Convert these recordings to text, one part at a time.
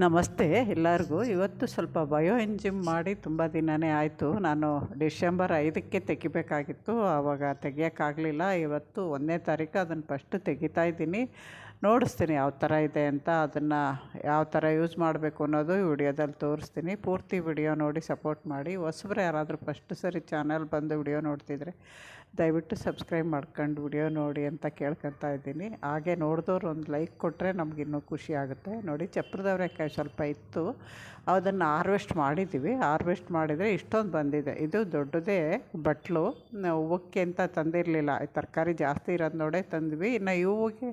ನಮಸ್ತೆ ಎಲ್ಲರಿಗೂ. ಇವತ್ತು ಸ್ವಲ್ಪ ಬಯೋ ಎಂಜಿಮ್ ಮಾಡಿ ತುಂಬ ದಿನವೇ ಆಯಿತು. ನಾನು ಡಿಸೆಂಬರ್ ಐದಕ್ಕೆ ತೆಗಿಬೇಕಾಗಿತ್ತು. ಆವಾಗ ತೆಗಿಯೋಕ್ಕಾಗಲಿಲ್ಲ. ಇವತ್ತು ಒಂದನೇ ತಾರೀಕು ಅದನ್ನು ಫಸ್ಟು ತೆಗಿತಾ ಇದ್ದೀನಿ. ನೋಡಿಸ್ತೀನಿ ಯಾವ ಥರ ಇದೆ ಅಂತ, ಅದನ್ನು ಯಾವ ಥರ ಯೂಸ್ ಮಾಡಬೇಕು ಅನ್ನೋದು ಈ ವಿಡಿಯೋದಲ್ಲಿ ತೋರಿಸ್ತೀನಿ. ಪೂರ್ತಿ ವಿಡಿಯೋ ನೋಡಿ ಸಪೋರ್ಟ್ ಮಾಡಿ. ಹೊಸಬ್ರು ಯಾರಾದರೂ ಫಸ್ಟ್ ಸರಿ ಚಾನಲ್ ಬಂದು ವಿಡಿಯೋ ನೋಡ್ತಿದ್ರೆ ದಯವಿಟ್ಟು ಸಬ್ಸ್ಕ್ರೈಬ್ ಮಾಡ್ಕೊಂಡು ವಿಡಿಯೋ ನೋಡಿ ಅಂತ ಕೇಳ್ಕೊತಾ ಇದ್ದೀನಿ. ಹಾಗೆ ನೋಡಿದವ್ರು ಒಂದು ಲೈಕ್ ಕೊಟ್ಟರೆ ನಮಗಿನ್ನೂ ಖುಷಿ ಆಗುತ್ತೆ. ನೋಡಿ, ಚಪ್ರದವರೆಕಾಯಿ ಸ್ವಲ್ಪ ಇತ್ತು. ಅದನ್ನು ಹಾರ್ವೆಸ್ಟ್ ಮಾಡಿದ್ದೀವಿ. ಹಾರ್ವೆಸ್ಟ್ ಮಾಡಿದರೆ ಇಷ್ಟೊಂದು ಬಂದಿದೆ. ಇದು ದೊಡ್ಡದೇ ಬಟ್ಲು. ಹೂವಕ್ಕೆ ಅಂತ ತಂದಿರಲಿಲ್ಲ. ತರಕಾರಿ ಜಾಸ್ತಿ ಇರೋದು ನೋಡೇ ತಂದ್ವಿ. ಇನ್ನು ಹೂವಿಗೆ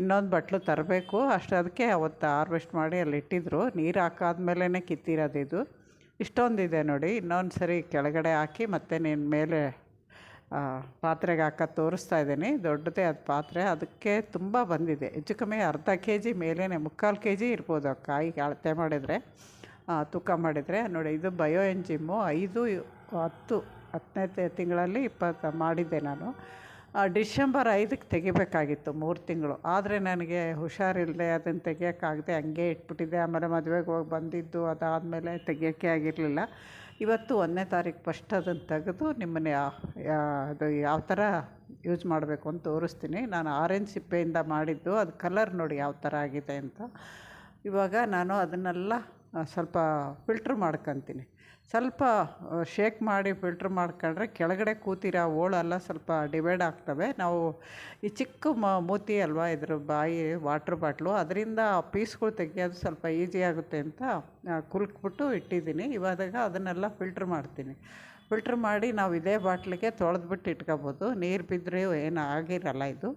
ಇನ್ನೊಂದು ಬಟ್ಲು ತರಬೇಕು. ಅಷ್ಟು ಅದಕ್ಕೆ ಅವತ್ತು ಹಾರ್ವೆಸ್ಟ್ ಮಾಡಿ ಅಲ್ಲಿ ಇಟ್ಟಿದ್ರು. ನೀರು ಹಾಕಾದ್ಮೇಲೆ ಕಿತ್ತಿರೋದು ಇದು. ಇಷ್ಟೊಂದಿದೆ ನೋಡಿ. ಇನ್ನೊಂದು ಸರಿ ಕೆಳಗಡೆ ಹಾಕಿ ಮತ್ತೆ ನಿನ್ನ ಮೇಲೆ ಪಾತ್ರೆಗೆ ಹಾಕೋದು ತೋರಿಸ್ತಾ ಇದ್ದೀನಿ. ದೊಡ್ಡದೇ ಅದು ಪಾತ್ರೆ. ಅದಕ್ಕೆ ತುಂಬ ಬಂದಿದೆ. ಹೆಚ್ಚು ಕಮ್ಮಿ ಅರ್ಧ ಕೆ ಜಿ ಮೇಲೇ ಮುಕ್ಕಾಲು ಕೆ ಜಿ ಇರ್ಬೋದು ಆ ಕಾಯಿಗೆ ಅಳತೆ ಮಾಡಿದರೆ ತೂಕ ಮಾಡಿದರೆ. ನೋಡಿ, ಇದು ಬಯೋ ಎಂಜಿಮ್ಮು ಐದು, ಹತ್ತು, ಹತ್ತನೇ ತಿಂಗಳಲ್ಲಿ ಇಪ್ಪತ್ತು, ಮಾಡಿದ್ದೆ ನಾನು. ಡಿಶೆಂಬರ್ ಐದಕ್ಕೆ ತೆಗಿಬೇಕಾಗಿತ್ತು, ಮೂರು ತಿಂಗಳು. ಆದರೆ ನನಗೆ ಹುಷಾರಿಲ್ಲದೆ ಅದನ್ನು ತೆಗಿಯೋಕ್ಕಾಗದೆ ಹಂಗೆ ಇಟ್ಬಿಟ್ಟಿದ್ದೆ. ಆಮೇಲೆ ಮದುವೆಗೆ ಹೋಗಿ ಬಂದಿದ್ದು ಅದಾದಮೇಲೆ ತೆಗಿಯೋಕ್ಕೆ ಆಗಿರಲಿಲ್ಲ. ಇವತ್ತು ಒಂದನೇ ತಾರೀಕು ಫಸ್ಟ್ ಅದನ್ನು ತೆಗೆದು ನಿಮ್ಮನ್ನು ಅದು ಯಾವ ಥರ ಯೂಸ್ ಮಾಡಬೇಕು ಅಂತ ತೋರಿಸ್ತೀನಿ. ನಾನು ಆರೆಂಜ್ ಸಿಪ್ಪೆಯಿಂದ ಮಾಡಿದ್ದು, ಅದು ಕಲರ್ ನೋಡಿ ಯಾವ ಥರ ಆಗಿದೆ ಅಂತ. ಇವಾಗ ನಾನು ಅದನ್ನೆಲ್ಲ ಸ್ವಲ್ಪ ಫಿಲ್ಟ್ರ್ ಮಾಡ್ಕೊತೀನಿ. ಸ್ವಲ್ಪ ಶೇಕ್ ಮಾಡಿ ಫಿಲ್ಟ್ರ್ ಮಾಡ್ಕೊಂಡ್ರೆ ಕೆಳಗಡೆ ಕೂತಿರೋ ಹೋಳೆಲ್ಲ ಸ್ವಲ್ಪ ಡಿವೈಡ್ ಆಗ್ತವೆ. ನಾವು ಈ ಚಿಕ್ಕ ಮ, ಮೂತಿ ಅಲ್ವಾ, ಇದ್ರ ಬಾಯಿ ವಾಟ್ರ್ ಬಾಟ್ಲು, ಅದರಿಂದ ಪೀಸ್ಗಳು ತೆಗಿಯೋದು ಸ್ವಲ್ಪ ಈಸಿ ಆಗುತ್ತೆ ಅಂತ ಕುಲ್ಕ್ಬಿಟ್ಟು ಇಟ್ಟಿದ್ದೀನಿ. ಇವಾಗ ಅದನ್ನೆಲ್ಲ ಫಿಲ್ಟ್ರ್ ಮಾಡ್ತೀನಿ. ಫಿಲ್ಟ್ರ್ ಮಾಡಿ ನಾವು ಇದೇ ಬಾಟ್ಲಿಗೆ ತೊಳೆದ್ಬಿಟ್ಟು ಇಟ್ಕೋಬೋದು. ನೀರು ಬಿದ್ದರೆ ಏನು ಆಗಿರಲ್ಲ ಇದು.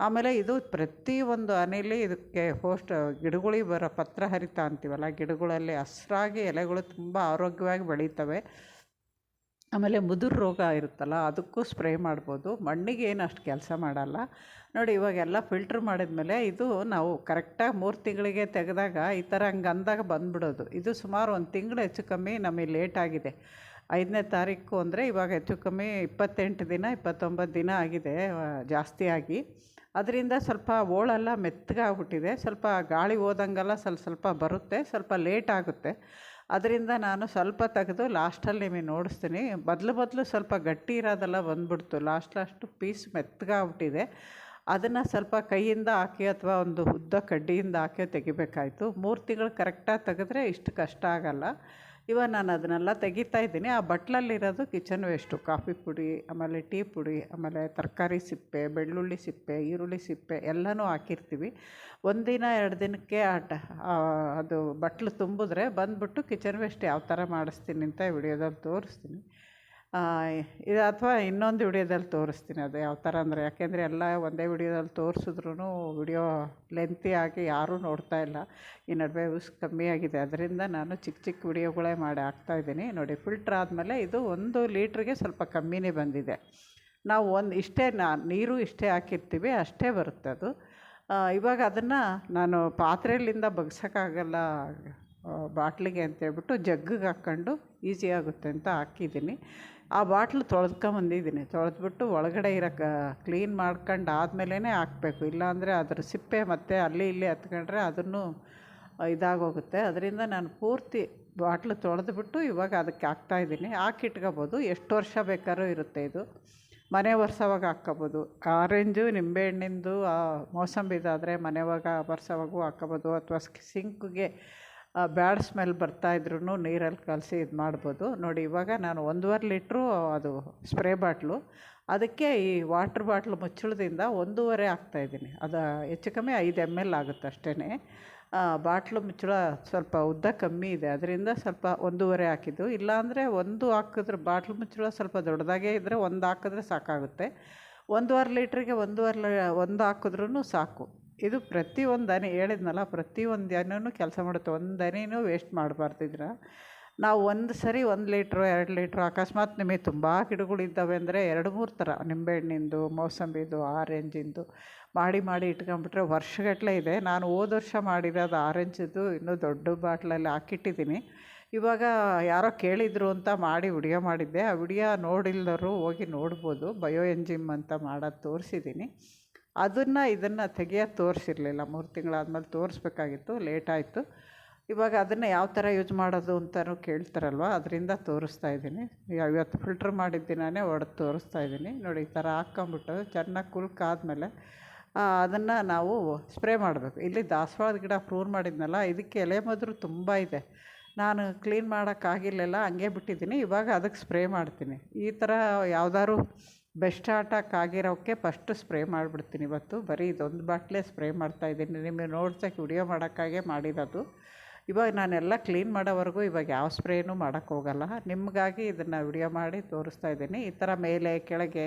ಆಮೇಲೆ ಇದು ಪ್ರತಿಯೊಂದು ಹನಿಲಿ ಇದಕ್ಕೆ ಹೋಸ್ಟ್ ಗಿಡಗಳಿಗೆ ಬರೋ ಪತ್ರ ಹರಿತ ಅಂತೀವಲ್ಲ ಗಿಡಗಳಲ್ಲಿ ಹಸ್ರಾಗಿ ಎಲೆಗಳು ತುಂಬ ಆರೋಗ್ಯವಾಗಿ ಬೆಳೀತವೆ. ಆಮೇಲೆ ಮುದುರು ರೋಗ ಇರುತ್ತಲ್ಲ, ಅದಕ್ಕೂ ಸ್ಪ್ರೇ ಮಾಡ್ಬೋದು. ಮಣ್ಣಿಗೆ ಏನು ಅಷ್ಟು ಕೆಲಸ ಮಾಡಲ್ಲ. ನೋಡಿ, ಇವಾಗೆಲ್ಲ ಫಿಲ್ಟ್ರ್ ಮಾಡಿದ್ಮೇಲೆ ಇದು ನಾವು ಕರೆಕ್ಟಾಗಿ ಮೂರು ತಿಂಗಳಿಗೆ ತೆಗೆದಾಗ ಈ ಥರ ಹಂಗೆ ಅಂದಾಗ ಬಂದುಬಿಡೋದು. ಇದು ಸುಮಾರು ಒಂದು ತಿಂಗಳು ಹೆಚ್ಚು ಕಮ್ಮಿ ನಮಗೆ ಲೇಟ್ ಆಗಿದೆ. ಐದನೇ ತಾರೀಕು ಅಂದರೆ ಇವಾಗ ಹೆಚ್ಚು ಕಮ್ಮಿ ಇಪ್ಪತ್ತೆಂಟು ದಿನ, ಇಪ್ಪತ್ತೊಂಬತ್ತು ದಿನ ಆಗಿದೆ ಜಾಸ್ತಿಯಾಗಿ ಅದರಿಂದ ಸ್ವಲ್ಪ ಓಳೆಲ್ಲ ಮೆತ್ತಗಾಗ್ಬಿಟ್ಟಿದೆ ಸ್ವಲ್ಪ ಗಾಳಿ ಹೋದಂಗೆಲ್ಲ ಸ್ವಲ್ಪ ಸ್ವಲ್ಪ ಬರುತ್ತೆ, ಸ್ವಲ್ಪ ಲೇಟ್ ಆಗುತ್ತೆ. ಅದರಿಂದ ನಾನು ಸ್ವಲ್ಪ ತೆಗೆದು ಲಾಸ್ಟಲ್ಲಿ ನಿಮಗೆ ನೋಡಿಸ್ತೀನಿ. ಬದಲು ಬದಲು ಸ್ವಲ್ಪ ಗಟ್ಟಿ ಇರೋದೆಲ್ಲ ಬಂದ್ಬಿಡ್ತು. ಲಾಸ್ಟ್ ಲಾಸ್ಟು ಪೀಸ್ ಮೆತ್ತಗಾಗ್ಬಿಟ್ಟಿದೆ ಅದನ್ನು ಸ್ವಲ್ಪ ಕೈಯಿಂದ ಹಾಕಿ ಅಥವಾ ಒಂದು ಉದ್ದ ಕಡ್ಡಿಯಿಂದ ಹಾಕಿ ತೆಗಿಬೇಕಾಯಿತು. ಮೂರು ತಿಂಗಳು ಕರೆಕ್ಟಾಗಿ ತೆಗೆದ್ರೆ ಇಷ್ಟು ಕಷ್ಟ ಆಗಲ್ಲ. ಇವಾಗ ನಾನು ಅದನ್ನೆಲ್ಲ ತೆಗಿತಾ ಇದ್ದೀನಿ. ಆ ಬಟ್ಲಲ್ಲಿರೋದು ಕಿಚನ್ ವೇಸ್ಟು. ಕಾಫಿ ಪುಡಿ, ಆಮೇಲೆ ಟೀ ಪುಡಿ, ಆಮೇಲೆ ತರಕಾರಿ ಸಿಪ್ಪೆ, ಬೆಳ್ಳುಳ್ಳಿ ಸಿಪ್ಪೆ, ಈರುಳ್ಳಿ ಸಿಪ್ಪೆ ಎಲ್ಲನೂ ಹಾಕಿರ್ತೀವಿ. ಒಂದಿನ ಎರಡು ದಿನಕ್ಕೆ ಆ ಟ ಅದು ಬಟ್ಲು ತುಂಬಿದ್ರೆ ಬಂದುಬಿಟ್ಟು ಕಿಚನ್ ವೇಸ್ಟ್ ಯಾವ ಥರ ಮಾಡಿಸ್ತೀನಿ ಅಂತ ವಿಡಿಯೋದಲ್ಲಿ ತೋರಿಸ್ತೀನಿ. ಇದು ಅಥವಾ ಇನ್ನೊಂದು ವಿಡಿಯೋದಲ್ಲಿ ತೋರಿಸ್ತೀನಿ ಅದು ಯಾವ ಥರ ಅಂದರೆ. ಯಾಕೆಂದರೆ ಎಲ್ಲ ಒಂದೇ ವಿಡಿಯೋದಲ್ಲಿ ತೋರಿಸಿದ್ರೂ ವಿಡಿಯೋ ಲೆಂತಿ ಆಗಿ ಯಾರೂ ನೋಡ್ತಾ ಇಲ್ಲ. ಈ ನಡುವೆ ಯೂಸ್ ಕಮ್ಮಿ ಆಗಿದೆ. ಅದರಿಂದ ನಾನು ಚಿಕ್ಕ ಚಿಕ್ಕ ವಿಡಿಯೋಗಳೇ ಮಾಡಿ ಹಾಕ್ತಾಯಿದ್ದೀನಿ ನೋಡಿ ಫಿಲ್ಟ್ರ್ ಆದಮೇಲೆ ಇದು ಒಂದು ಲೀಟ್ರಿಗೆ ಸ್ವಲ್ಪ ಕಮ್ಮಿನೇ ಬಂದಿದೆ. ನಾವು ಒಂದು ಇಷ್ಟೇ ನಾ, ನೀರು ಇಷ್ಟೇ ಹಾಕಿರ್ತೀವಿ, ಅಷ್ಟೇ ಬರುತ್ತೆ ಅದು. ಇವಾಗ ಅದನ್ನು ನಾನು ಪಾತ್ರೆಯಲ್ಲಿಂದ ಬಗ್ಸೋಕ್ಕಾಗಲ್ಲ ಬಾಟ್ಲಿಗೆ ಅಂತೇಳ್ಬಿಟ್ಟು ಜಗ್ಗಿಗೆ ಹಾಕ್ಕೊಂಡು ಈಸಿ ಆಗುತ್ತೆ ಅಂತ ಹಾಕಿದ್ದೀನಿ. ಆ ಬಾಟ್ಲು ತೊಳೆದ್ಕೊಂಬಂದಿದ್ದೀನಿ ತೊಳೆದ್ಬಿಟ್ಟು ಒಳಗಡೆ ಇರೋ ಕ ಕ್ಲೀನ್ ಮಾಡ್ಕೊಂಡು ಆದಮೇಲೆ ಹಾಕಬೇಕು. ಇಲ್ಲಾಂದರೆ ಅದರ ಸಿಪ್ಪೆ ಮತ್ತು ಅಲ್ಲಿ ಇಲ್ಲಿ ಹತ್ಕೊಂಡ್ರೆ ಅದನ್ನು ಇದಾಗೋಗುತ್ತೆ. ಅದರಿಂದ ನಾನು ಪೂರ್ತಿ ಬಾಟ್ಲು ತೊಳೆದ್ಬಿಟ್ಟು ಇವಾಗ ಅದಕ್ಕೆ ಹಾಕ್ತಾಯಿದ್ದೀನಿ ಹಾಕಿಟ್ಕೋಬೋದು ಎಷ್ಟು ವರ್ಷ ಬೇಕಾದ್ರೂ ಇರುತ್ತೆ ಇದು. ಮನೆ ಒರೆಸೋವಾಗ ಹಾಕ್ಕೋಬೋದು. ಆರೆಂಜು ನಿಂಬೆಹಣ್ಣಿಂದು ಮೋಸಂಬಿದಾದರೆ ಮನೆವಾಗ ಒರೆಸೋವಾಗೂ ಹಾಕ್ಕೋಬೋದು. ಅಥವಾ ಸಿಂಕ್ಗೆ ಬ್ಯಾಡ್ ಸ್ಮೆಲ್ ಬರ್ತಾಯಿದ್ರೂ ನೀರಲ್ಲಿ ಕಲಸಿ ಇದು ಮಾಡ್ಬೋದು. ನೋಡಿ, ಇವಾಗ ನಾನು ಒಂದೂವರೆ ಲೀಟ್ರು ಅದು ಸ್ಪ್ರೇ ಬಾಟ್ಲು. ಅದಕ್ಕೆ ಈ ವಾಟ್ರ್ ಬಾಟ್ಲ್ ಮುಚ್ಚಳದಿಂದ ಒಂದೂವರೆ ಹಾಕ್ತಾಯಿದ್ದೀನಿ ಅದು ಹೆಚ್ಚು ಕಮ್ಮಿ ಐದು ಎಂ ಎಲ್ ಆಗುತ್ತೆ ಅಷ್ಟೇ ಬಾಟ್ಲು ಮುಚ್ಚಳ ಸ್ವಲ್ಪ ಉದ್ದ ಕಮ್ಮಿ ಇದೆ. ಅದರಿಂದ ಸ್ವಲ್ಪ ಒಂದೂವರೆ ಹಾಕಿದ್ದು. ಇಲ್ಲಾಂದರೆ ಒಂದು ಹಾಕಿದ್ರೆ ಬಾಟ್ಲು ಮುಚ್ಚಳ ಸ್ವಲ್ಪ ದೊಡ್ಡದಾಗೇ ಇದ್ದರೆ ಒಂದು ಹಾಕಿದ್ರೆ ಸಾಕಾಗುತ್ತೆ. ಒಂದೂವರೆ ಲೀಟ್ರಿಗೆ ಒಂದೂವರೆ ಒಂದು ಹಾಕಿದ್ರೂ ಸಾಕು. ಇದು ಪ್ರತಿ ಒಂದು ಹನಿ ಹೇಳಿದ್ನಲ್ಲ, ಪ್ರತಿ ಒಂದು ದನೂ ಕೆಲಸ ಮಾಡುತ್ತೆ. ಒಂದು ಹನಿನೂ ವೇಸ್ಟ್ ಮಾಡಬಾರ್ದಿದ್ರೆ. ನಾವು ಒಂದು ಸರಿ ಒಂದು ಲೀಟ್ರು, ಎರಡು ಲೀಟ್ರು, ಅಕಸ್ಮಾತ್ ನಿಮಗೆ ತುಂಬ ಗಿಡಗಳಿದ್ದಾವೆ ಅಂದರೆ ಎರಡು, ಮೂರು ಥರ. ನಿಂಬೆಹಣ್ಣಿಂದು, ಮೋಸಂಬಿದು, ಆರೆಂಜಿಂದು ಮಾಡಿ ಮಾಡಿ ಇಟ್ಕೊಂಬಿಟ್ರೆ ವರ್ಷಗಟ್ಟಲೆ ಇದೆ. ನಾನು ಹೋದ ವರ್ಷ ಮಾಡಿರೋದು ಆರೆಂಜಿದ್ದು ಇನ್ನೂ ದೊಡ್ಡ ಬಾಟ್ಲಲ್ಲಿ ಹಾಕಿಟ್ಟಿದ್ದೀನಿ. ಇವಾಗ ಯಾರೋ ಕೇಳಿದರು ಅಂತ ಮಾಡಿ ವಿಡಿಯೋ ಮಾಡಿದ್ದೆ. ಆ ವಿಡಿಯೋ ನೋಡಿಲ್ದವರು ಹೋಗಿ ನೋಡ್ಬೋದು. ಬಯೋ ಎಂಜಿಮ್ ಅಂತ ಮಾಡೋದು ತೋರಿಸಿದ್ದೀನಿ. ಅದನ್ನು ಇದನ್ನು ತೆಗಿಯೋದು ತೋರಿಸಿರ್ಲಿಲ್ಲ. ಮೂರು ತಿಂಗಳಾದ್ಮೇಲೆ ತೋರಿಸ್ಬೇಕಾಗಿತ್ತು ಲೇಟ್ ಆಯಿತು ಇವಾಗ ಅದನ್ನು ಯಾವ ಥರ ಯೂಸ್ ಮಾಡೋದು ಅಂತಲೂ ಕೇಳ್ತಾರಲ್ವ? ಅದರಿಂದ ತೋರಿಸ್ತಾ ಇದ್ದೀನಿ. ಇವತ್ತು ಫಿಲ್ಟ್ರ್ ಮಾಡಿದ ದಿನವೇ ಒಡೆದು ತೋರಿಸ್ತಾ ಇದ್ದೀನಿ. ನೋಡಿ, ಈ ಥರ ಹಾಕ್ಕೊಂಬಿಟ್ಟು ಚೆನ್ನಾಗಿ ಕುಲ್ಕಾದ್ಮೇಲೆ ಅದನ್ನು ನಾವು ಸ್ಪ್ರೇ ಮಾಡಬೇಕು. ಇಲ್ಲಿ ದಾಸವಾಳದ ಗಿಡ ಪ್ರೂನ್ ಮಾಡಿದ್ನಲ್ಲ, ಇದಕ್ಕೆ ಎಲೆ ಮದ್ರು ತುಂಬ ಇದೆ. ನಾನು ಕ್ಲೀನ್ ಮಾಡೋಕ್ಕಾಗಿರ್ಲಿಲ್ಲ ಹಂಗೆ ಬಿಟ್ಟಿದ್ದೀನಿ. ಇವಾಗ ಅದಕ್ಕೆ ಸ್ಪ್ರೇ ಮಾಡ್ತೀನಿ. ಈ ಥರ ಯಾವ್ದಾದ್ರು ಬೆಸ್ಟ್ ಅಟ್ಯಾಕ್ ಆಗಿರೋಕ್ಕೆ ಫಸ್ಟ್ ಸ್ಪ್ರೇ ಮಾಡಿಬಿಡ್ತೀನಿ ಇವತ್ತು. ಬರೀ ಇದೊಂದು ಬಾಟ್ಲೇ ಸ್ಪ್ರೇ ಮಾಡ್ತಾಯಿದ್ದೀನಿ ನಿಮಗೆ ನೋಡ್ಸೋಕ್ಕೆ ವಿಡಿಯೋ ಮಾಡೋಕ್ಕಾಗೆ ಮಾಡಿರೋದು. ಇವಾಗ ನಾನೆಲ್ಲ ಕ್ಲೀನ್ ಮಾಡೋವರೆಗೂ ಇವಾಗ ಯಾವ ಸ್ಪ್ರೇನೂ ಮಾಡೋಕ್ಕೆ ಹೋಗಲ್ಲ. ನಿಮಗಾಗಿ ಇದನ್ನು ವಿಡಿಯೋ ಮಾಡಿ ತೋರಿಸ್ತಾ ಇದ್ದೀನಿ. ಈ ಥರ ಮೇಲೆ, ಕೆಳಗೆ,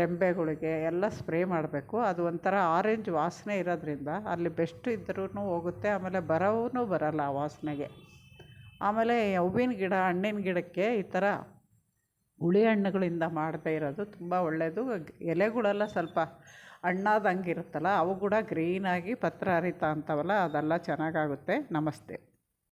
ರೆಂಬೆಗಳಿಗೆ ಎಲ್ಲ ಸ್ಪ್ರೇ ಮಾಡಬೇಕು. ಅದು ಒಂಥರ ಆರೆಂಜ್ ವಾಸನೆ ಇರೋದ್ರಿಂದ ಅಲ್ಲಿ ಬೆಸ್ಟ್ ಇದ್ರೂ ಹೋಗುತ್ತೆ, ಆಮೇಲೆ ಬರವೂ ಬರಲ್ಲ ಆ ವಾಸನೆಗೆ. ಆಮೇಲೆ ಹೂವಿನ ಗಿಡ, ಹಣ್ಣಿನ ಗಿಡಕ್ಕೆ ಈ ಥರ ಹುಳಿ ಹಣ್ಣುಗಳಿಂದ ಮಾಡದೇ ಇರೋದು ತುಂಬ ಒಳ್ಳೆಯದು ಎಲೆಗಳೆಲ್ಲ ಸ್ವಲ್ಪ ಹಣ್ಣಾದಂಗೆ ಇರುತ್ತಲ್ಲ ಅವು ಕೂಡ ಗ್ರೀನಾಗಿ ಪತ್ರ ಹರಿತಾ ಅಂತವಲ್ಲ, ಅದೆಲ್ಲ ಚೆನ್ನಾಗಾಗುತ್ತೆ. ನಮಸ್ತೆ.